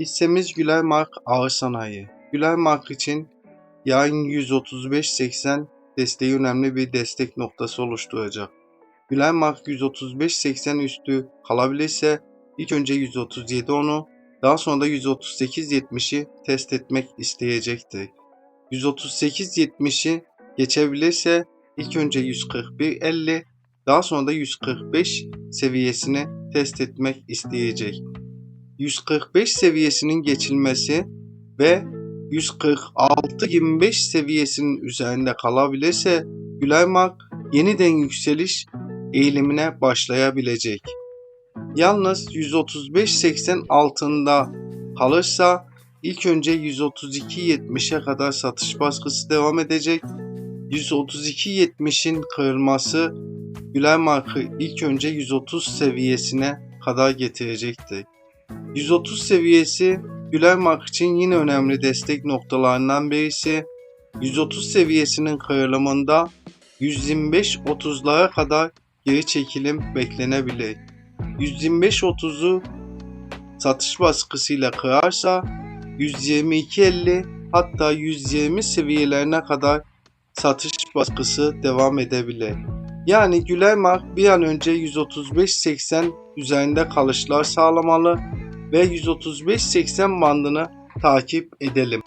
Hissemiz Güler Mark Ağır Sanayi. Güler Mark için yayın 135.80 desteği önemli bir destek noktası oluşturacak. Güler Mark 135.80 üstü kalabilirse ilk önce 137 onu daha sonra da 138.70'i test etmek isteyecektir. 138.70'i geçebilirse ilk önce 141.50 daha sonra da 145 seviyesini test etmek isteyecek. 145 seviyesinin geçilmesi ve 146-25 seviyesinin üzerinde kalabilirse Mark yeniden yükseliş eğilimine başlayabilecek. Yalnız 135.80 altında kalırsa ilk önce 132.70'e kadar satış baskısı devam edecek. 132.70'in kırılması Mark'ı ilk önce 130 seviyesine kadar getirecektir. 130 seviyesi Güler Mark için yine önemli destek noktalarından birisi. 130 seviyesinin kırılımında 125-30'lara kadar geri çekilim beklenebilir. 125-30'u satış baskısıyla kırarsa 122.50 hatta 120 seviyelerine kadar satış baskısı devam edebilir. Yani Güler Mark bir an önce 135.80 üzerinde kalışlar sağlamalı ve 135.80 bandını takip edelim.